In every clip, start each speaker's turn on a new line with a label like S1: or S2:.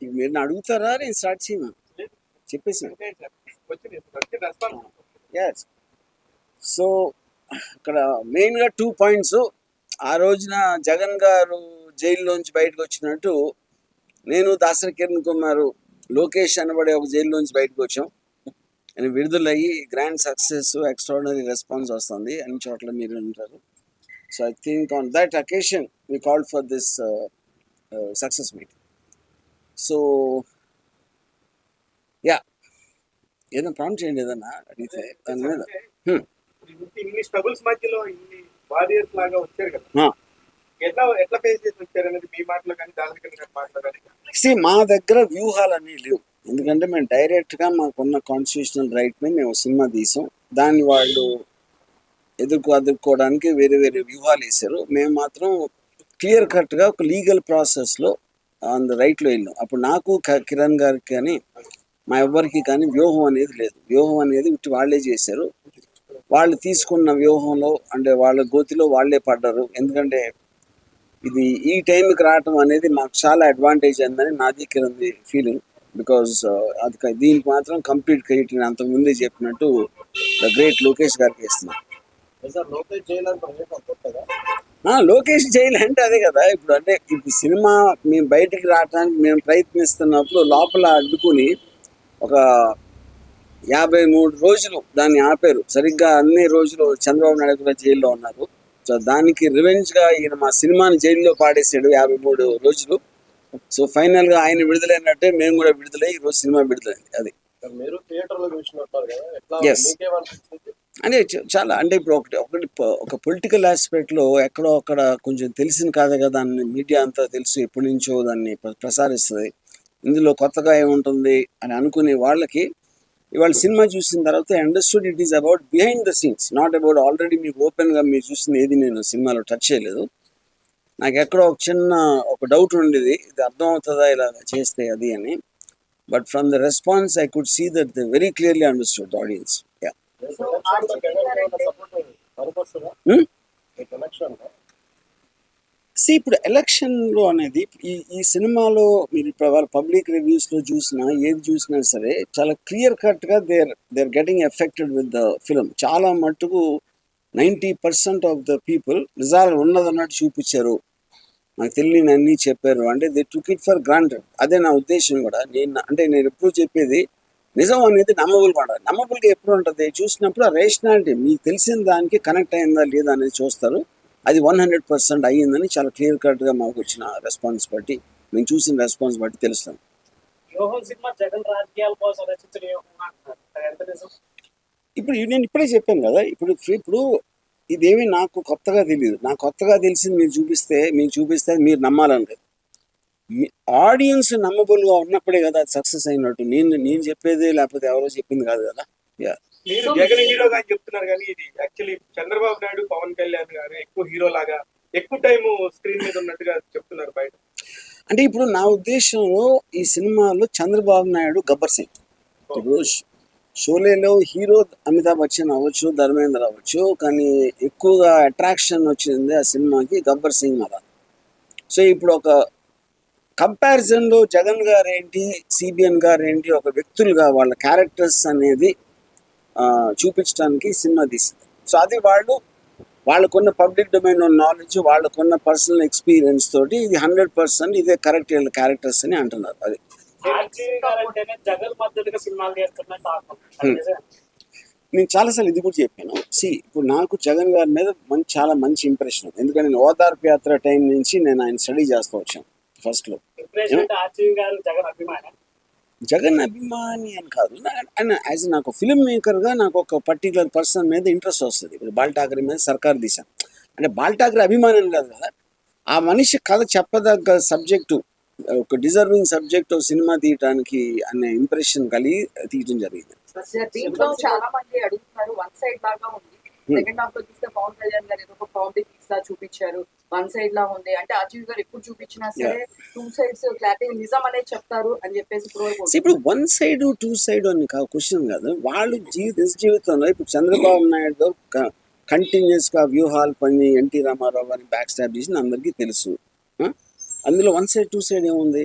S1: ఇక మీరు అడుగుతారా? నేను స్టార్ట్ చేయమా చెప్పేసాను. ఎస్ సో ఇక్కడ మెయిన్గా టూ పాయింట్స్ ఆ రోజున జగన్ గారు జైల్లోంచి బయటకు వచ్చినట్టు నేను దాసరి కిరణ్ కుమార్ లోకేష్ అనబడే ఒక జైల్లోంచి బయటకు వచ్చాం. అని విడుదలయ్యి గ్రాండ్ సక్సెస్ ఎక్స్ట్రాడినరీ రెస్పాన్స్ వస్తుంది అన్ని చోట్ల మీరు ఉంటారు so I think on that occasion we call for this success meet so yeah ఏదైనా ప్రాంప్ట్ చేయండి ఏదన్నా అడిగితే దాని మీద. Hmm.
S2: ఇన్ని స్ట్రగుల్స్ మధ్యలో ఇన్ని వారియర్స్ లాగా వచ్చారు కదా. ఎట్లా ఎట్లా ఫేస్ చేసి వచ్చారు అనేది మీ మాటలో కానీ దాని కానీ మాటలో కానీ?
S1: See, మా దగ్గర వ్యూహాలు అన్నీ లేవు. ఎందుకంటే మేము డైరెక్ట్గా మాకున్న కాన్స్టిట్యూషనల్ రైట్ని మేము సినిమా తీసాం. దాన్ని వాళ్ళు ఎదుర్కో ఎదుర్కోవడానికి వేరే వేరే వ్యూహాలు వేశారు. మేము మాత్రం క్లియర్ కట్గా ఒక లీగల్ ప్రాసెస్లో ఆన్ ద రైట్లో వెళ్ళాం అప్పుడు నాకు కిరణ్ గారికి కానీ మా ఎవ్వరికి కానీ వ్యూహం అనేది లేదు. వ్యూహం అనేది ఇటు వాళ్ళే చేశారు. వాళ్ళు తీసుకున్న వ్యూహంలో అంటే వాళ్ళ గోతిలో వాళ్ళే పడ్డారు. ఎందుకంటే ఇది ఈ టైంకి రావటం అనేది మాకు చాలా అడ్వాంటేజ్ అయిందని నాది కిరణ్ ఫీలింగ్ బికాజ్ uh, అది దీనికి మాత్రం కంప్లీట్ క్రెడిట్ నేను అంతకు ముందే చెప్పినట్టు ద గ్రేట్ లోకేష్ గారికి ఇస్తున్నాను.
S3: లోకేష్
S1: జైలు అంటే అదే కదా. ఇప్పుడు అంటే ఇప్పుడు సినిమా మేము బయటికి రావడానికి మేము ప్రయత్నిస్తున్నప్పుడు లోపల అడ్డుకుని ఒక యాభై మూడు రోజులు దాన్ని ఆపారు. సరిగ్గా అన్ని రోజులు చంద్రబాబు నాయుడు కూడా జైల్లో ఉన్నారు. సో దానికి రివెంజ్గా ఈయన మా సినిమాని జైల్లో పాడేసాడు యాభై మూడు రోజులు. సో ఫైనల్గా ఆయన విడుదలైనట్టే మేము కూడా విడుదలై ఈ రోజు సినిమా విడుదలైంది. అది.
S3: మీరు థియేటర్లో చూసినట్టారు
S1: అంటే చాలా అంటే ఇప్పుడు ఒకటి ఒకటి ఒక పొలిటికల్ ఆస్పెక్ట్లో ఎక్కడో అక్కడ కొంచెం తెలిసిన కాదు కదా దాన్ని మీడియా అంతా తెలుసు ఎప్పటి నుంచో దాన్ని ప్ర- ప్రసారిస్తుంది. ఇందులో కొత్తగా ఏముంటుంది అని అనుకునే వాళ్ళకి ఇవాళ సినిమా చూసిన తర్వాత understood it is about behind the scenes not about already మీకు ఓపెన్గా మీరు చూసిన ఏది నేను సినిమాలో టచ్ చేయలేదు. నాకు ఎక్కడో ఒక చిన్న ఒక డౌట్ ఉండేది ఇది అర్థం అవుతుందా ఇలా చేస్తే అది అని. But from the response I could see that the very clearly understood audience C ఇప్పుడు ఎలక్షన్లో అనేది ఈ ఈ సినిమాలో మీరు వాళ్ళ పబ్లిక్ రివ్యూస్లో చూసినా ఏది చూసినా సరే చాలా క్లియర్ కట్గా they're they're getting affected with the film చాలా మట్టుకు ninety percent of the people నిజాలు ఉన్నదన్నట్టు చూపించారు. నాకు తెలియని అన్నీ చెప్పారు. అంటే they took it for granted అదే నా ఉద్దేశం కూడా. నేను అంటే నేను ఎప్పుడు చెప్పేది నిజం అనేది నమ్మబుల్ మాట నమ్మబుల్గా ఎప్పుడు ఉంటుంది? చూసినప్పుడు ఆ రేషనాలిటీ మీకు తెలిసిన దానికి కనెక్ట్ అయిందా లేదా అనేది చూస్తారు. అది వన్ హండ్రెడ్ పర్సెంట్ అయ్యిందని చాలా క్లియర్ కట్గా మాకు వచ్చిన రెస్పాన్స్ బట్టి మేము చూసిన రెస్పాన్స్ బట్టి తెలుస్తాం. ఇప్పుడు నేను ఇప్పుడే చెప్పాను కదా ఇప్పుడు ఇప్పుడు ఇదేమీ నాకు కొత్తగా తెలియదు నాకు కొత్తగా తెలిసింది మీరు చూపిస్తే మీరు చూపిస్తే మీరు నమ్మాలని ఆడియన్స్ నమ్మబుల్గా ఉన్నప్పుడే కదా అది సక్సెస్ అయినట్టు. నేను నేను చెప్పేది లేకపోతే ఎవరో చెప్పింది కాదు కదా. యా
S2: మీరు జగన్ హీరోగా అని చెప్తున్నారు కానీ ఇది యాక్చువల్లీ చంద్రబాబు నాయుడు పవన్ కళ్యాణ్ గారు ఎక్కువ హీరో లాగా ఎక్కువ టైం స్క్రీన్ మీద ఉన్నట్టుగా చెప్తున్నారు బయట.
S1: అంటే ఇప్పుడు నా ఉద్దేశంలో ఈ సినిమాలో చంద్రబాబు నాయుడు గబ్బర్ సింగ్. ఇప్పుడు షోలేలో హీరో అమితాబ్ బచ్చన్ అవ్వచ్చు ధర్మేంద్ర అవ్వచ్చు కానీ ఎక్కువగా అట్రాక్షన్ వచ్చింది ఆ సినిమాకి గబ్బర్ సింగ్ మీద సో ఇప్పుడు ఒక కంపారిజన్లో జగన్ గారు ఏంటి సిబిఎన్ గారు ఏంటి ఒక వ్యక్తులుగా వాళ్ళ క్యారెక్టర్స్ అనేది చూపించడానికి సినిమా తీసింది. సో అది వాళ్ళు వాళ్ళకున్న పబ్లిక్ డొమైన్ నాలెడ్జ్ వాళ్ళకున్న పర్సనల్ ఎక్స్పీరియన్స్ తోటి ఇది హండ్రెడ్ పర్సెంట్ ఇదే కరెక్ట్ క్యారెక్టర్స్ అని అంటున్నారు. అది. నేను చాలాసార్లు ఇది కూడా చెప్పాను. సి ఇప్పుడు నాకు జగన్ గారి మీద మంచి చాలా మంచి ఇంప్రెషన్ ఉంది ఎందుకంటే నేను ఓదార్పు యాత్ర టైం నుంచి నేను ఆయన స్టడీ చేస్తూ వచ్చాను. ఫస్ట్లో
S4: జగన్ అభిమానం.
S1: అని కాదు. యాజ్ నాకు ఫిల్మ్ మేకర్గా నాకు ఒక పర్టికులర్ పర్సన్ మీద ఇంట్రెస్ట్ వస్తుంది. ఇప్పుడు బాల్ ఠాకరే మీద సర్కార్ దిశ. అంటే బాల్ ఠాకరే అభిమానం కాదు కదా. ఆ మనిషి కథ చెప్పదగ్గ సబ్జెక్టు ఒక డిజర్వింగ్ సబ్జెక్ట్ సినిమా తీయటానికి అనే ఇంప్రెషన్ కలిగి తీయటం జరిగింది.
S5: చాలా మంది అడుగుతున్నారు. వన్ సైడ్ లాగా ఉంది. సెకండ్ హాఫ్లో చూస్తే పవన్ కళ్యాణ్ గారు ఏదో ఒక పీస్ లా చూపించారు. వన్ సైడ్ లా ఉంది. అంటే అజీవ్ గారు ఎప్పుడు చూపించినా సరే టూ సైడ్స్ క్లారిటీ నిజం అనేది చెప్తారు అని చెప్పేసి
S1: ఇప్పుడు వన్ సైడ్ టూ సైడ్ అని క్వశ్చన్ కాదు. వాళ్ళు జీవిత జీవితంలో ఇప్పుడు చంద్రబాబు నాయుడు కంటిన్యూస్గా వ్యూహాలు పని ఎన్టీ రామారావు గారిని బ్యాక్ స్టాప్ చేసి అందరికీ తెలుసు? అందులో వన్ సైడ్ టూ సైడ్ ఏముంది?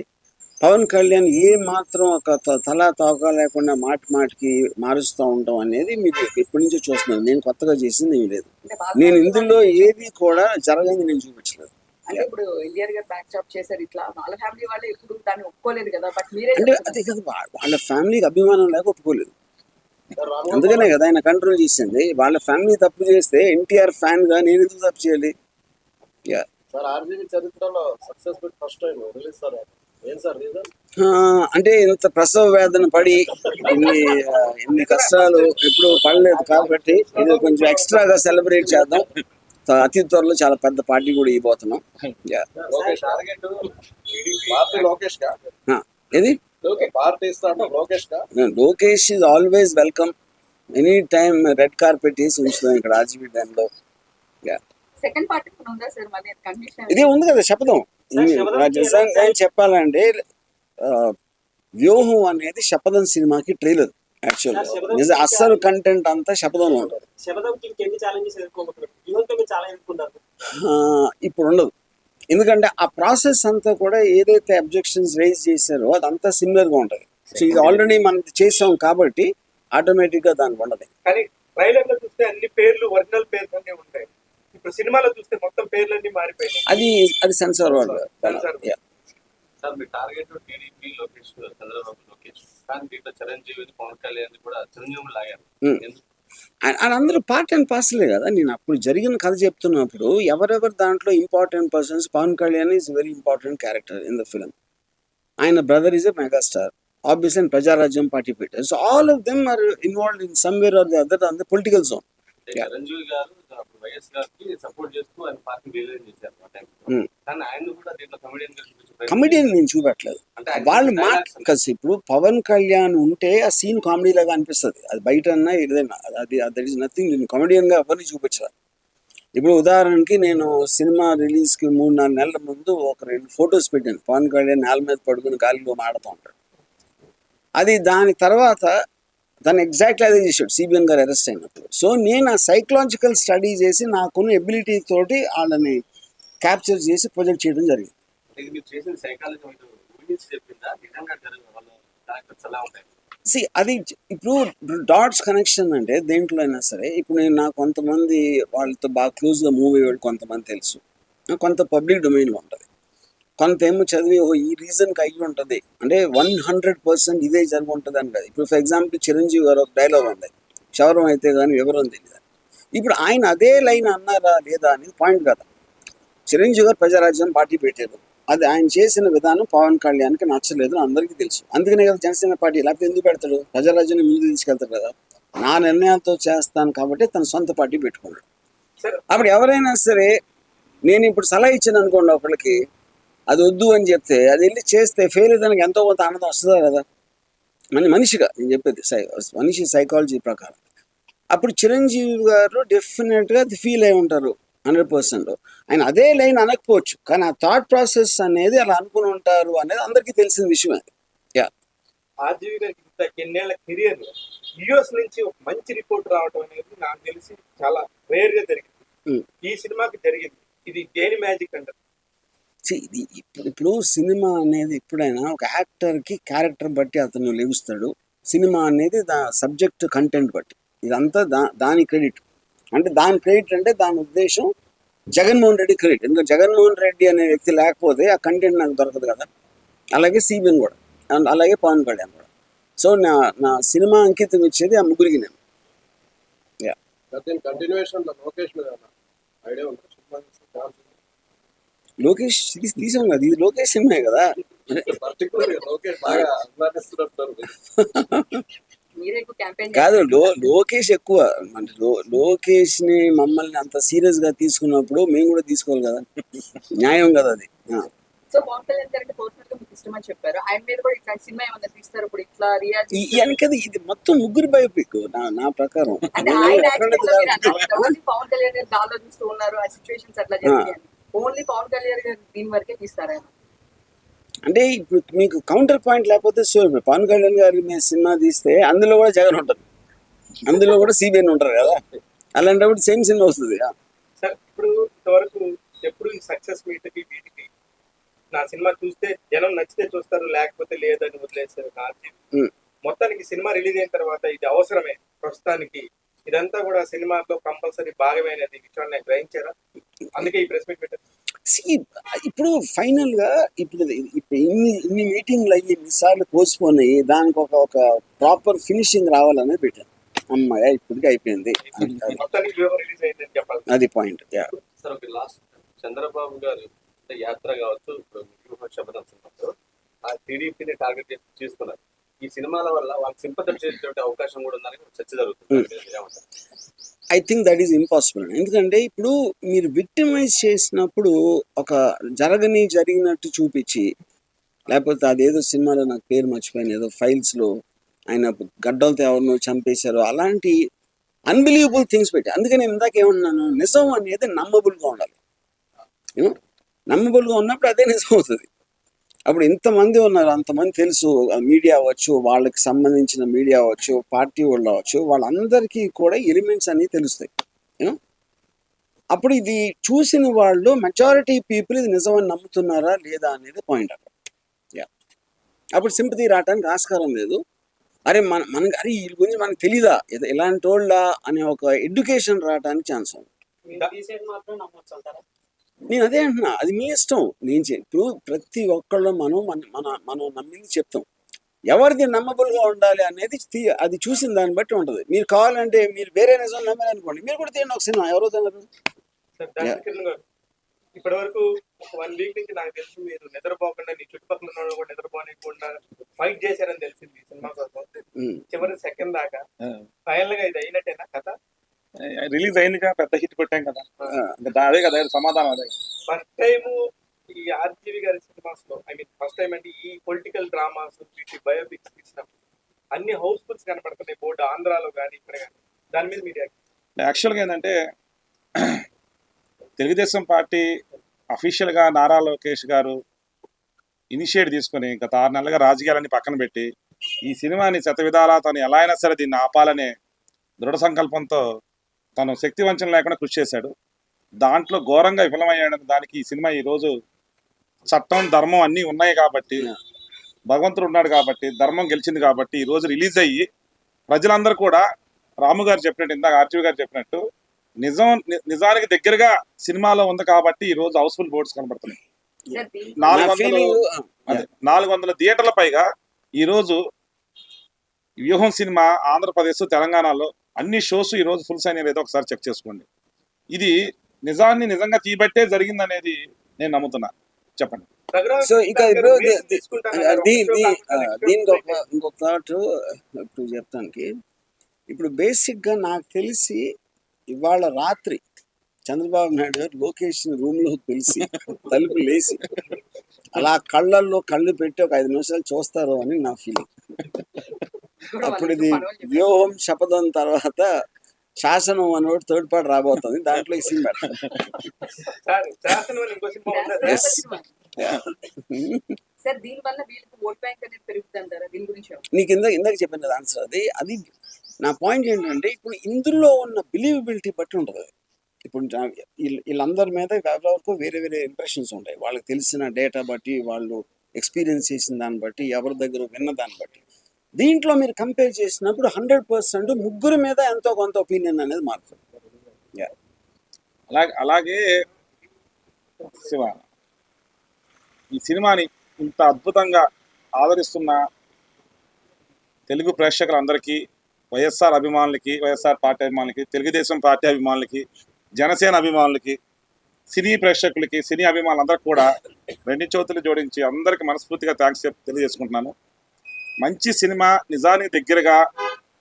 S1: పవన్ కళ్యాణ్ ఏ మాత్రం ఒక త- తలా తోక లేకుండా మాటి మాటికి మారుస్తూ ఉంటాం అనేది మీరు ఎప్పటి నుంచో చూస్తున్నారు. నేను కొత్తగా చేసింది ఏమీ లేదు. నేను ఇందులో ఏది కూడా జరగని నేను చూపించలేదు.
S5: అంటే ఇప్పుడు ఎన్టీఆర్ గారు బ్యాక్ చాప్ చేశారు ఇట్లా వాళ్ళ ఫ్యామిలీ వాళ్ళు ఎప్పుడు దాన్ని ఒప్పుకోలేదు కదా బట్ మీరే
S1: అంటే
S5: చెప్తున్నారు.
S1: అదే కదా వా- వాళ్ళ ఫ్యామిలీకి అభిమానం లేక ఒప్పుకోలేదు. అందుకనే కదా ఆయన కంట్రోల్ చేసింది. వాళ్ళ ఫ్యామిలీ తప్పు చేస్తే ఎన్టీఆర్ ఫ్యాన్గా నేను ఎందుకు తప్పు చేయాలి? యా.
S3: సార్ ఆర్జీబీ చరిత్రలో success bit first time release sir ఏం
S1: అంటే ఇంత ప్రసవ వేదన పడి ఇన్ని ఇన్ని కష్టాలు ఎప్పుడు పడలేదు కాబట్టి ఇది కొంచెం ఎక్స్ట్రాగా సెలబ్రేట్ చేద్దాం. అతి త్వరలో చాలా పెద్ద పార్టీ కూడా ఇవ్వబోతున్నాం. Yeah.
S3: Lokesh
S1: is always welcome. Any time red carpet వేసి ఉంచుతాం ఇక్కడ ఆర్జీబీ డ్యామ్లో. యా.
S5: సెకండ్ పార్ట్ ఇప్పుడు ఉందా సార్? మళ్ళీ కండిషన్
S1: ఇదే ఉంది కదా శపథం
S4: సార్, శపథం
S1: నా నిజం- నేను చెప్పాలంటే ఆ, వ్యూహం అనేది శపథం సినిమాకి ట్రైలర్ యాక్చువల్
S4: శపథం
S1: నిజం అస్సలు కంటెంట్ అంతా శపథంలో ఉంటుంది ఆ, ఇప్పుడు ఉండదు. ఎందుకంటే ఆ ప్రాసెస్ అంతా కూడా ఏదైతే అబ్జెక్షన్స్ రైజ్ చేశారో అదంతా సిమిలర్గా ఉంటుంది. సో ఇది ఆల్రెడీ మనం చేసాం కాబట్టి ఆటోమేటిక్గా దానికి ఉండదు.
S2: కానీ ట్రైలర్లో చూస్తే అన్ని పేర్లు ఒరిజినల్ పేర్లు ఉంటాయి. ఇప్పుడు సినిమాలో చూస్తే పేర్లన్నీ మారిపోయినాయి.
S1: అది అది సెన్సార్ వాళ్ళు.
S6: సార్ మీ టార్గెట్ టీడీపీ లోకేష్ చంద్రబాబు లోకేష్. కానీ దీంట్లో చిరంజీవి పవన్ కళ్యాణ్ కూడా చిరంజీవి లాగారు.
S1: Hmm. అందరూ పార్ట్ అండ్ పార్సలే కదా? నేను అప్పుడు జరిగిన కథ చెప్తున్నప్పుడు ఎవరెవరు దాంట్లో important persons Pawan Kalyan is very important character in the film ఆయన brother is a megastar obvious and Prajarajyam party పెట్టారు. So all of them are involved in somewhere or the other on the political zone
S6: Chiranjeevi garu YS గారికి support చేస్తూ ఆయన party release చేశారు ఆ టైంలో. కానీ ఆయన కూడా దీంట్లో కమెడియన్
S1: నేను
S6: ఆయన
S1: వాళ్ళు
S6: dialogues
S1: మాట
S6: ఉన్నాయి.
S1: kasi ఇప్పుడు పవన్ కళ్యాణ్ ఉంటే ఆ సీన్ కామెడీ లాగా అనిపిస్తుంది. అది బయట అన్నా ఏదైనా అది దట్ ఈస్ నథింగ్ నేను కామెడియన్గా ఎవరిని చూపించదు ఇప్పుడు ఉదాహరణకి నేను సినిమా రిలీజ్కి మూడు నాలుగు నెలల ముందు ఒక రెండు ఫొటోస్ పెట్టాను. పవన్ కళ్యాణ్ నేల మీద పడుకుని గాలిలో మాడుతూ ఉంటాడు. అది దాని తర్వాత దాన్ని ఎగ్జాక్ట్లీ అదే చేశాడు సిబిఎన్ గారు అరెస్ట్ అయినప్పుడు. సో నేను ఆ సైకలాజికల్ స్టడీ చేసి నాకున్న ఎబిలిటీ తోటి వాళ్ళని క్యాప్చర్ చేసి ప్రొజెక్ట్ చేయడం జరిగింది. సి అది ఇప్పుడు డాట్స్ కనెక్షన్ అంటే దేంట్లో అయినా సరే ఇప్పుడు నేను నాకు కొంతమంది వాళ్ళతో బాగా క్లోజ్గా మూవ్ అయ్యేవాళ్ళు కొంతమంది తెలుసు. కొంత పబ్లిక్ డొమైన్లో ఉంటుంది. కొంత ఏమో చదివి ఓ ఈ రీజన్కి అయ్యి ఉంటుంది. అంటే వన్ హండ్రెడ్ పర్సెంట్ ఇదే జరిగి ఉంటుంది అని కాదు. ఇప్పుడు ఫర్ ఎగ్జాంపుల్ చిరంజీవి గారు ఒక డైలాగ్ ఉంది. క్షవరం అయితే కానీ వివరం తెలియదు. ఇప్పుడు ఆయన అదే లైన్ అన్నారా లేదా అనేది పాయింట్ కదా. చిరంజీవి గారు ప్రజారాజ్యం పార్టీ పెట్టారు. అది ఆయన చేసిన విధానం పవన్ కళ్యాణ్కి నచ్చలేదు అందరికీ తెలుసు. అందుకనే కదా జనసేన పార్టీ లేకపోతే ఎందుకు పెడతాడు? ప్రజారాజ్యాన్ని ముందు తీసుకెళ్తాడు కదా. నా నిర్ణయాలతో చేస్తాను కాబట్టి తన సొంత పార్టీ పెట్టుకున్నాడు అప్పుడు ఎవరైనా సరే నేను ఇప్పుడు సలహా ఇచ్చాను అనుకోండి ఒకళ్ళకి అది వద్దు అని చెప్తే అది వెళ్ళి చేస్తే ఫెయిల్ అయితే ఎంతో కొంత ఆనందం వస్తుందా కదా? మన మనిషిగా నేను చెప్పేది సై మనిషి సైకాలజీ ప్రకారం. అప్పుడు చిరంజీవి గారు డెఫినెట్గా అది ఫీల్ అయి ఉంటారు హండ్రెడ్ పర్సెంట్ ఆయన అదే లైన్ అనకపోవచ్చు కానీ ఆ థాట్ ప్రాసెస్ అనేది అలా అనుకుని ఉంటారు అనేది అందరికీ తెలిసిన విషయమే యా
S2: ఆర్జీవి గారికి ఇంత ఎన్నేళ్ళ కెరియర్ యుఎస్ నుంచి ఒక మంచి రిపోర్ట్ రావడం అనేది నాకు తెలిసి చాలా రేర్గా జరిగింది. ఈ సినిమాకి జరిగింది. ఇది దేని మ్యాజిక్ అంటారు?
S1: ఇది ఇప్పుడు ఇప్పుడు సినిమా అనేది ఎప్పుడైనా ఒక యాక్టర్కి క్యారెక్టర్ బట్టి అతను లెగుస్తాడు. సినిమా అనేది దా సబ్జెక్ట్ కంటెంట్ బట్టి. ఇదంతా దా దాని క్రెడిట్. అంటే దాని క్రెడిట్ అంటే దాని ఉద్దేశం జగన్మోహన్ రెడ్డి క్రెడిట్. ఎందుకంటే జగన్మోహన్ రెడ్డి అనే వ్యక్తి లేకపోతే ఆ కంటెంట్ నాకు దొరకదు కదా. అలాగే సిబిఎన్ కూడా. అండ్ అలాగే పవన్ కళ్యాణ్ కూడా. సో నా నా సినిమా అంకితం ఇచ్చేది ఆ ముగ్గురికి నేను.
S3: దీని కంటిన్యూషన్ లోకేష్ మీద ఐడియా
S1: లోకేష్ తీసి కదా ఇది లోకేష్ సినిమా కదా. కాదు లో లోకేష్ ఎక్కువ. అంటే లో లోకేష్ని మమ్మల్ని అంత సీరియస్గా తీసుకున్నప్పుడు మేము కూడా తీసుకోవాలి కదా. న్యాయం కదా అది. ఆ.
S5: సో పవన్ కళ్యాణ్ గారు అంటే పర్సనల్గా మీకు ఇష్టమని చెప్పారు. ఆయన మీద కూడా ఇట్లాంటి సినిమా ఏమన్నా తీస్తారు? ఇప్పుడు ఇట్లా రియాజ్
S1: ఈ- ఈ అని కదా ఇది మొత్తం ముగ్గురు బయోపిక్ నా నా ప్రకారం.
S5: ఓన్లీ పవన్ కళ్యాణ్ గారు దీని వరకే తీస్తారు?
S1: అంటే ఇప్పుడు మీకు కౌంటర్ పాయింట్ లేకపోతే షూర్ పవన్ కళ్యాణ్ గారి మీద సినిమా తీస్తే అందులో కూడా జగన్ ఉంటారు. అందులో కూడా సిబిఎన్ ఉంటారు కదా. అలాంటప్పుడు సేమ్ సినిమా వస్తుంది.
S2: సార్ ఇప్పుడు ఇంతవరకు ఎప్పుడు ఈ సక్సెస్ మీట్కి వీటికి నా సినిమా చూస్తే జనం నచ్చితే చూస్తారు లేకపోతే లేదని వదిలేస్తారు. మొత్తానికి సినిమా రిలీజ్ అయిన తర్వాత ఇది అవసరమే ప్రస్తుతానికి. ఇదంతా కూడా సినిమాలో కంపల్సరీ భాగమైనది. విషయాన్ని గ్రహించారా? అందుకే ఈ ప్రెస్ మీట్ పెట్టారు
S1: ఇప్పుడు ఫైనల్గా ఇప్పుడు ఇప్పుడు ఇన్ని ఇన్ని మీటింగ్లు అయ్యి ఇన్నిసార్లు పోస్ట్పోన్ అయ్యి దానికి ఒక ఒక ప్రాపర్ ఫినిషింగ్ రావాలనే పెట్టాను. అమ్మాయ ఇప్పటికి అయిపోయింది. అది-
S2: మొత్తానికి వ్యూహం రిలీజ్ అయిందని చెప్పాలి.
S1: అది పాయింట్
S6: సార్ ఒక లాస్ట్ చంద్రబాబు గారు యాత్ర కావచ్చు సినిమాతో టీడీపీని టార్గెట్ చేసి చేస్తున్నారు. ఈ సినిమాల వల్ల వాళ్ళకి సింపతి అవకాశం కూడా ఉందని చర్చ జరుగుతుంది?
S1: I think that is impossible ఎందుకంటే ఇప్పుడు మీరు విక్టిమైజ్ చేసినప్పుడు ఒక జరగని జరిగినట్టు చూపించి లేకపోతే అదేదో సినిమాలో నాకు పేరు మర్చిపోయాను ఏదో ఫైల్స్లో ఆయన గడ్డలతో ఎవరినో చంపేశారు అలాంటి అన్బిలీవబుల్ థింగ్స్ పెట్టి. అందుకే నేను ఇందాక ఏమన్నాను నిజం అనేది నమ్మబుల్గా ఉండాలి నమ్మబుల్గా ఉన్నప్పుడు అదే నిజం అవుతుంది. అప్పుడు ఇంతమంది ఉన్నారు అంతమంది తెలుసు. మీడియా అవ్వచ్చు వాళ్ళకి సంబంధించిన మీడియా అవ్వచ్చు పార్టీ వాళ్ళు అవ్వచ్చు వాళ్ళందరికీ కూడా ఎలిమెంట్స్ అన్ని తెలుస్తాయి. అప్పుడు ఇది చూసిన వాళ్ళు మెజారిటీ పీపుల్ ఇది నిజమని నమ్ముతున్నారా లేదా అనేది పాయింట్ అక్కడ. యా అప్పుడు సింపతి రావడానికి ఆస్కారం లేదు. అరే మన మనకి అరే వీళ్ళ గురించి మనకు తెలీదా? ఇలాంటి వాళ్ళ అనే ఒక ఎడ్యుకేషన్ రావడానికి ఛాన్స్ ఉంది. నేను అదే అంటున్నా. అది మీ ఇష్టం. నేను చే- ఇప్పుడు ప్రతి ఒక్కళ్ళు మనం మన మన మనం నమ్మింది చెప్తాం. ఎవరిది నమ్మబుల్గా ఉండాలి అనేది తీ- అది చూసిన దాన్ని బట్టి ఉంటది. మీరు కావాలంటే మీరు వేరే నిజం నమ్మారు అనుకోండి మీరు కూడా తీయండి ఒక సినిమా. ఎవరో తినరు.
S2: సార్ డాక్టర్ కిరణ్ గారు ఇప్పటి వరకు ఒక వన్ వీక్ నుంచి నాకు తెలుసు మీరు నిద్రపోకుండా నీ చుట్టుపక్కల ఉన్న కూడా నిద్రపోనికుండా ఫైట్ చేశారని తెలిసింది ఈ సినిమా కోసం. చివరి సెకండ్ దాకా. ఫైనల్గా ఇది అయినట్టేనా కథ?
S7: రిలీజ్ అయిందిగా పెద్ద హిట్ కొట్టాం కదా. ఇంకా అదే కదా సమాధానం అదే
S2: ఫస్ట్ టైం ఈ ఆర్జీవి గారి సినిమాస్లో ఐ మీన్ ఫస్ట్ టైం అంటే ఈ పొలిటికల్ డ్రామాస్ వీటి బయోపిక్స్ తీసినప్పుడు అన్ని హౌస్ఫుల్స్ కనపడుతున్నాయి బోర్డు ఆంధ్రాలో కానీ ఇక్కడ కానీ దాని మీద మీరు
S7: యాక్చువల్గా ఏంటంటే తెలుగుదేశం పార్టీ అఫీషియల్గా నారా లోకేష్ గారు ఇనిషియేట్ తీసుకొని గత ఆరు నెలలుగా రాజకీయాలన్నీ పక్కన పెట్టి ఈ సినిమాని శతవిధాలా తను ఎలా అయినా సరే దీన్ని ఆపాలనే దృఢ సంకల్పంతో తను శక్తి వంచన లేకుండా కృషి చేశాడు. దాంట్లో ఘోరంగా విఫలమయ్యాడు దానికి ఈ సినిమా ఈరోజు చట్టం ధర్మం అన్నీ ఉన్నాయి కాబట్టి భగవంతుడు ఉన్నాడు కాబట్టి ధర్మం గెలిచింది కాబట్టి ఈ రోజు రిలీజ్ అయ్యి ప్రజలందరూ కూడా రాము గారు చెప్పినట్టు ఇందాక ఆర్జీవి గారు చెప్పినట్టు నిజం నిజానికి దగ్గరగా సినిమాలో ఉంది కాబట్టి ఈ రోజు హౌస్ఫుల్ బోర్డ్స్ కనబడుతున్నాయి. నాలుగు వందలు నాలుగు వందల థియేటర్ల పైగా ఈ రోజు వ్యూహం సినిమా ఆంధ్రప్రదేశ్ తెలంగాణలో అన్ని షోస్ ఈ రోజు ఫుల్ సైన్ ఏదో ఒకసారి చెక్ చేసుకోండి. ఇది నిజాన్ని నిజంగా తీబట్టే జరిగిందనేది నేను నమ్ముతున్నా. చెప్పండి.
S1: సో ఇక ఇప్పుడు దీనికి ఒక ఇంకొక థాట్ ఇప్పుడు చెప్తానికి. ఇప్పుడు బేసిక్గా నాకు తెలిసి ఇవాళ రాత్రి చంద్రబాబు నాయుడు గారు లోకేష్ రూమ్లో తెలిసి తలుపు లేసి అలా కళ్ళల్లో కళ్ళు పెట్టి ఒక ఐదు నిమిషాలు చూస్తారు అని నా ఫీలింగ్. అప్పుడు ఇది వ్యూహం శపథం తర్వాత శాసనం అనేవాడు థర్డ్ పార్ట్ రాబోతుంది. దాంట్లో ఈ సినిమా
S2: అని?
S1: నీకు ఇందాక ఇందాక చెప్పిన ఆన్సర్ అది. అది నా పాయింట్ ఏంటంటే ఇప్పుడు ఇందులో ఉన్న బిలీవబిలిటీ బట్టి ఉంటుంది. ఇప్పుడు వీళ్ళందరి మీద ఎవరెవరికో వేరే వేరే ఇంప్రెషన్స్ ఉంటాయి. వాళ్ళకి తెలిసిన డేటా బట్టి వాళ్ళు ఎక్స్పీరియన్స్ చేసిన దాన్ని బట్టి ఎవరి దగ్గర విన్న దాన్ని బట్టి. దీంట్లో మీరు కంపేర్ చేసినప్పుడు హండ్రెడ్ పర్సెంట్ ముగ్గురు మీద ఎంతో కొంత ఒపీనియన్ అనేది మారుతుంది.
S7: అలాగే అలాగే శివ ఈ సినిమాని ఇంత అద్భుతంగా ఆదరిస్తున్న తెలుగు ప్రేక్షకులందరికీ వైఎస్ఆర్ అభిమానులకి వైఎస్ఆర్ పార్టీ అభిమానులకి తెలుగుదేశం పార్టీ అభిమానులకి జనసేన అభిమానులకి సినీ ప్రేక్షకులకి సినీ అభిమానులందరికీ కూడా రెండు చేతులు జోడించి అందరికీ మనస్ఫూర్తిగా థ్యాంక్స్ తెలియజేసుకుంటున్నాను. మంచి సినిమా నిజానికి దగ్గరగా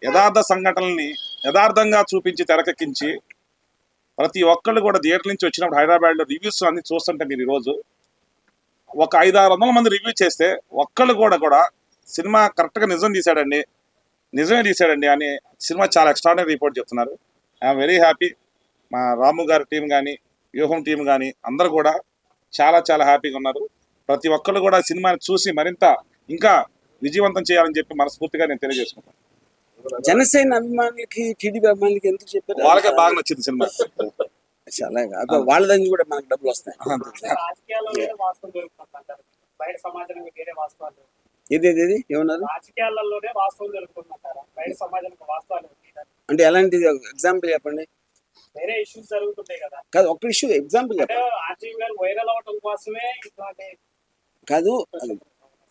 S7: యథార్థ సంఘటనల్ని యథార్థంగా చూపించి తెరకెక్కించి ప్రతి ఒక్కళ్ళు కూడా థియేటర్ నుంచి వచ్చినప్పుడు హైదరాబాద్లో రివ్యూస్ అన్ని చూస్తుంటే మీరు ఈరోజు ఒక ఐదు ఆరు వందల మంది రివ్యూ చేస్తే ఒక్కళ్ళు కూడా కూడా సినిమా కరెక్ట్గా నిజం తీశాడండి నిజమే తీశాడండి అని సినిమా చాలా ఎక్స్ట్రాడనరీ రిపోర్ట్ చెప్తున్నారు. ఐఎమ్ వెరీ హ్యాపీ మా రాము గారి టీం కానీ వ్యూహం టీం కానీ అందరూ కూడా చాలా చాలా హ్యాపీగా ఉన్నారు. ప్రతి ఒక్కళ్ళు కూడా సినిమాని చూసి మరింత ఇంకా విజయవంతం చేయాలని చెప్పి మనస్ఫూర్తిగా నేను తెలియజేసుకుంటాను
S1: జనసేన అభిమానులకి టీడీపీ అభిమానులకి ఎందుకు చెప్పారు?
S7: వాళ్ళకే బాగా నచ్చింది సినిమా.
S1: చాలా అబ్బా, వాళ్ళ దగ్గర కూడా మనకు డబ్బులు వస్తాయి. ఇది ఇది ఏమన్నారు?
S4: రాజకీయాలలోనే వాస్తవం దొరుకుతుందంటారా బయట సమాజానికి వాస్తవాలు లేవు.
S1: అంటే ఎలాంటిది? ఎగ్జాంపుల్ చెప్పండి.
S4: వేరే ఇష్యూస్ జరుగుతుంటాయి కదా.
S1: కాదు ఒక్క ఇష్యూ ఎగ్జాంపుల్
S4: అంటే
S1: చెప్పండి.
S4: వైరల్ అవటం కోసమే ఇట్లాంటి
S1: కాదు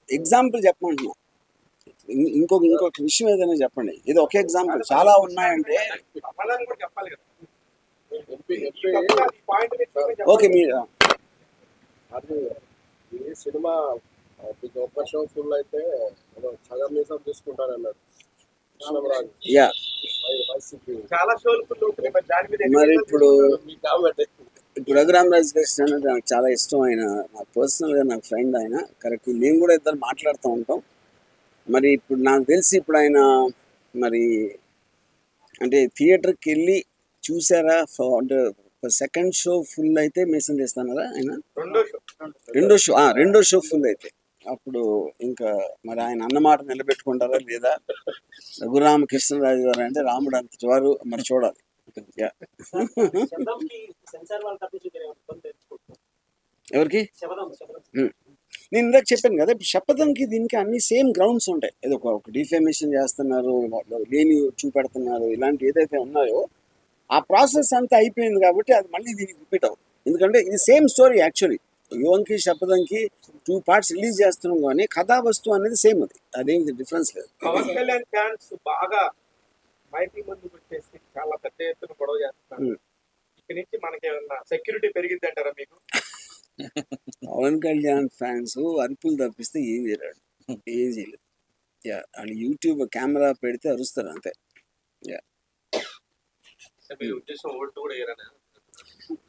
S1: ఎగ్జాంపుల్ చెప్పమంటున్నా. ఇంకొక ఇంకొక విషయం ఏదైనా చెప్పండి. ఇది ఒకే ఎగ్జాంపుల్ చాలా ఉన్నాయంటే
S2: చెప్పాలి.
S1: ఓకే మీరు
S3: అది ఈ సినిమా ఆ, మీకు ఒక్క షో ఫుల్ అయితే సగం నిజం
S1: యా.
S2: మరి
S1: ఇప్పుడు
S3: మీ కామెంట్.
S1: ఇప్పుడు రఘురామ్ రాజు కృష్ణ అనేది నాకు చాలా ఇష్టం ఆయన నాకు పర్సనల్గా నాకు ఫ్రెండ్ ఆయన. కరెక్ట్ మేము కూడా ఇద్దరు మాట్లాడుతూ ఉంటాం. మరి ఇప్పుడు నాకు తెలిసి ఇప్పుడు ఆయన మరి అంటే థియేటర్కి వెళ్ళి చూసారా అంటే సెకండ్ షో ఫుల్ అయితే మిషన్ చేస్తున్నారా ఆయన?
S2: రెండో షో.
S1: రెండో షో ఆ, రెండో షో ఫుల్ అయితే. అప్పుడు ఇంకా మరి ఆయన అన్నమాట నిలబెట్టుకుంటారా లేదా? రఘురామకృష్ణరాజు గారు అంటే రాముడు అంత వారు మరి చూడాలి. ఎవరికి? నేను ఇందాక చెప్పాను కదా ఇప్పుడు శపథంకి దీనికి అన్ని సేమ్ గ్రౌండ్స్ ఉంటాయి. ఏదో ఒక డిఫేమేషన్ చేస్తున్నారు లేని చూపెడుతున్నారు ఇలాంటి ఏదైతే ఉన్నాయో ఆ ప్రాసెస్ అంతా అయిపోయింది కాబట్టి అది మళ్ళీ దీనికి రిపీట్ అవ్వదు ఎందుకంటే ఇది సేమ్ స్టోరీ యాక్చువల్లీ యువంకి శపథంకి టూ పార్ట్స్ రిలీజ్ చేస్తున్నాం కానీ కథా వస్తువు అనేది సేమ్ అది. అదేమి డిఫరెన్స్ లేదు.
S2: పవన్ కళ్యాణ్ ఫ్యాన్స్ బాగా మైకి ముందుకు వచ్చేసి చాలా పెద్ద ఎత్తున గొడవ చేస్తున్నారు. ఇక్కడి నుంచి మనకి ఏమన్నా సెక్యూరిటీ పెరిగిద్ది అంటారా మీకు?
S1: పవన్ కళ్యాణ్ ఫ్యాన్స్ అరుపులు తప్పిస్తే ఏం చేయలేడు. ఏం చేయలేదు యా వాళ్ళు యూట్యూబ్ కెమెరా పెడితే అరుస్తారు అంతే.
S6: వేయరనే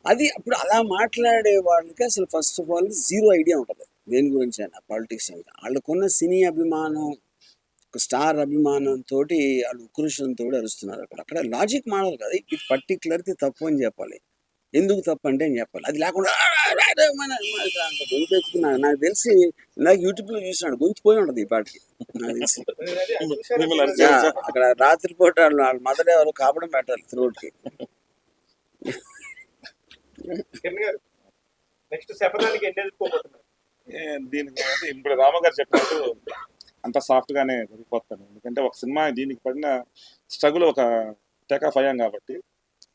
S1: అది అప్పుడు అలా మాట్లాడే వాళ్ళకి అసలు first of all zero idea ఉంటుంది. దేని గురించి అయినా పాలిటిక్స్ అంటే. వాళ్ళకున్న సినీ అభిమానం ఒక స్టార్ అభిమానంతో వాళ్ళు ఉక్రోషంతో అరుస్తున్నారు అక్కడ. అక్కడ లాజిక్ మాడాలి కదా. ఇది పర్టికులర్ది తప్పు అని చెప్పాలి. ఎందుకు తప్పు అంటే అని చెప్పాలి. అది లేకుండా "ఆ, ఆ, ఆ, ఆ, మన- మన అంత గొంతు నాకు తెలిసి నాకు యూట్యూబ్లో చూసినాడు గొంతు పోయి ఉంటుంది ఈ పాటికి. నాకు తెలిసి. అక్కడ రాత్రిపూట వాళ్ళు వాళ్ళ మదర్ ఎవరు కాపడం పెట్టాలి
S2: గారు నెక్స్ట్ శపథానికి
S7: దీనికి ఇప్పుడు రామ గారు చెప్పినట్టు అంత సాఫ్ట్ గానే వెళ్ళిపోతాను ఎందుకంటే ఒక సినిమా దీనికి పడిన స్ట్రగుల్ ఒక టేకాఫ్ అయ్యాం కాబట్టి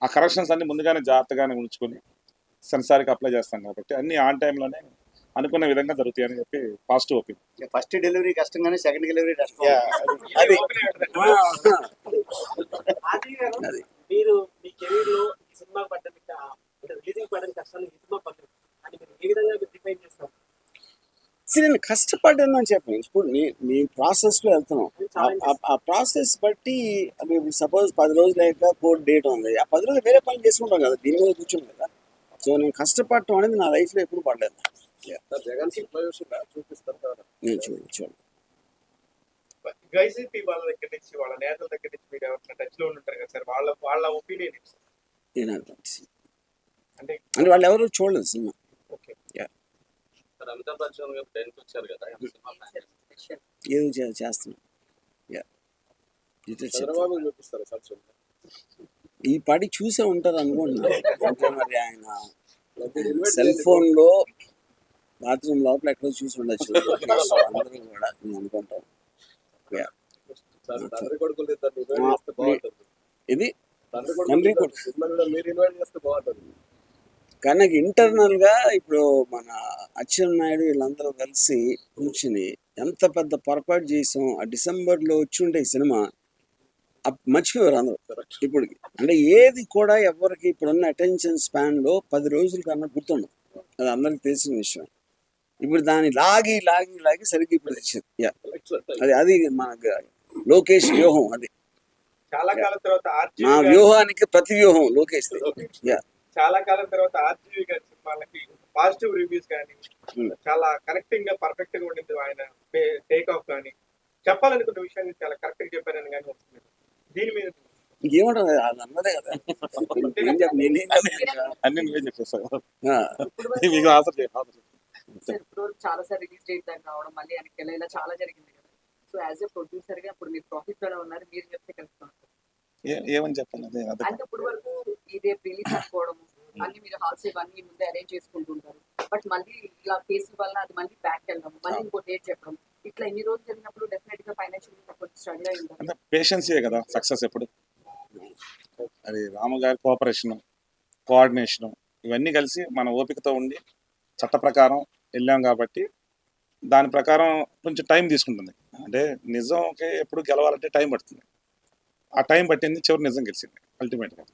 S7: ఆ కరెక్షన్స్ అన్ని ముందుగానే జాగ్రత్తగానే ఉంచుకొని సెన్సార్కి అప్లై చేస్తాం కాబట్టి అన్ని ఆన్ టైంలోనే అనుకున్న విధంగా జరుగుతాయని చెప్పి పాజిటివ్ ఒపీనియన్
S8: ఫస్ట్ డెలివరీ కష్టంగానే సెకండ్ డెలివరీ కష్టం.
S1: అది.
S4: మీరు మీ కెరీర్లో సినిమా పడ్డానికి రిలీజింగ్ పడ్డానికి కష్టాలు సినిమా అని మీరు ఏ విధంగా మీరు డిఫైన్ చేస్తారు?
S1: సరే నేను కష్టపడ్డాను అని చెప్పాను. ఇప్పుడు మీ మీ ప్రాసెస్లో వెళ్తున్నాం. ఆ- ప్రాసెస్ బట్టి సపోజ్ పది రోజులు అయ్యాక కోర్ట్ డేట్ ఉంది. ఆ పది రోజులు వేరే పని చేసుకుంటాం కదా దీని మీద కూర్చోం కదా. సో నేను కష్టపడటం అనేది నా లైఫ్లో ఎప్పుడు పడలేదు. చూడండి
S2: వాళ్ళ దగ్గర నుంచి వాళ్ళ నేతల దగ్గర నుంచి మీరు ఎవరైనా ఉంటారు కదా సార్? వాళ్ళ వాళ్ళ ఒపీనియన్
S1: నేను అర్థం
S2: అంటే
S1: అంటే వాళ్ళు ఎవరు చూడలేదు సినిమా.
S2: ఓకే.
S6: అమితాబ్ బచ్చన్ గారు టెన్త్ వచ్చారు కదా.
S1: ఏదో చేస్తున్నాం ఈ పాటి చూసే ఉంటారు అనుకుంటున్నాను అంటే మరి ఆయన సెల్. ఫోన్లో బాత్రూమ్ లోపల ఎక్కడో చూసి ఉండొచ్చు. అందరూ కూడా నేను అనుకుంటాను. ఇది?
S3: తండ్రి
S1: కానీ నాకు ఇంటర్నల్గా ఇప్పుడు మన అచ్చెన్నాయుడు వీళ్ళందరూ కలిసి కూర్చుని ఎంత పెద్ద పొరపాటు చేసాం ఆ డిసెంబర్లో వచ్చి ఉంటే ఈ సినిమా మర్చిపోయారు అందరూ. ఇప్పటికి. అంటే ఏది కూడా ఎవరికి ఇప్పుడున్న అటెన్షన్ స్పాన్లో పది రోజుల కన్నా గుర్తుండదు. అది అందరికి తెలిసిన విషయం. ఇప్పుడు దాన్ని లాగి లాగి లాగి సరిగ్గా ఇప్పుడు తెచ్చింది. యా అది అది మన లోకేష్ వ్యూహం అది.
S2: చాలా కాలం తర్వాత
S1: మా వ్యూహానికి ప్రతి వ్యూహం లోకేష్ యా
S2: చాలా కాలం తర్వాత ఆర్జీవి గారి సినిమాలకి పాజిటివ్ రివ్యూస్ కానీ. చాలా కనెక్టింగ్గా పర్ఫెక్ట్గా ఉండింది ఆయన టేక్ ఆఫ్ కానీ. చెప్పాలనుకున్న విషయాన్ని చాలా కరెక్ట్గా చెప్పారని కానీ వస్తుంది. దీని మీద
S1: అది అన్నదే కదా. ఏం చెప్ప- నేనేం చెప్పను.
S7: అన్ని నువ్వే చెప్పేస్తావు.
S1: ఆ,
S7: మీకు ఆన్సర్ చేయాలి ఆన్సర్ చేయాలి.
S5: సార్ ఇప్పుడు చాలా సార్ రిలీజ్ రావడం మళ్ళీ వెనక్కి వెళ్ళి ఇలా చాలా జరిగింది కదా. సో యాజ్ ఎ ప్రొడ్యూసర్గా ఇప్పుడు మీరు ప్రాఫిట్లోనే ఉన్నారు మీరు చెప్తే
S7: ఏమని
S5: అంటే ఇప్పుడు వరకు ఇదే రిలీజ్ అన్ని మీరు హాల్స్ ఇవన్నీ ముందే అరేంజ్ చేసుకుంటుంటారు. బట్ మళ్ళీ ఇలా కేసు వల్ల అది మళ్ళీ బ్యాక్ వెళ్ళడం మళ్ళీ ఇంకో డేట్ చెప్పడం? ఇట్లా ఎన్ని రోజులు జరిగినప్పుడు డెఫినెట్గా ఫైనాన్షియల్ స్ట్రగుల్ అయి
S7: పేషెన్సే కదా సక్సెస్ ఎప్పుడు? అది రామగారి కోఆపరేషను కోఆర్డినేషను ఇవన్నీ కలిసి మన ఓపికతో ఉండి చట్ట ప్రకారం వెళ్ళాం కాబట్టి దాని ప్రకారం కొంచెం టైం తీసుకుంటుంది. అంటే నిజంకి ఎప్పుడు గెలవాలంటే టైం పడుతుంది. ఆ టైం పట్టింది చివరి నిజం గెలిచింది అల్టిమేట్గా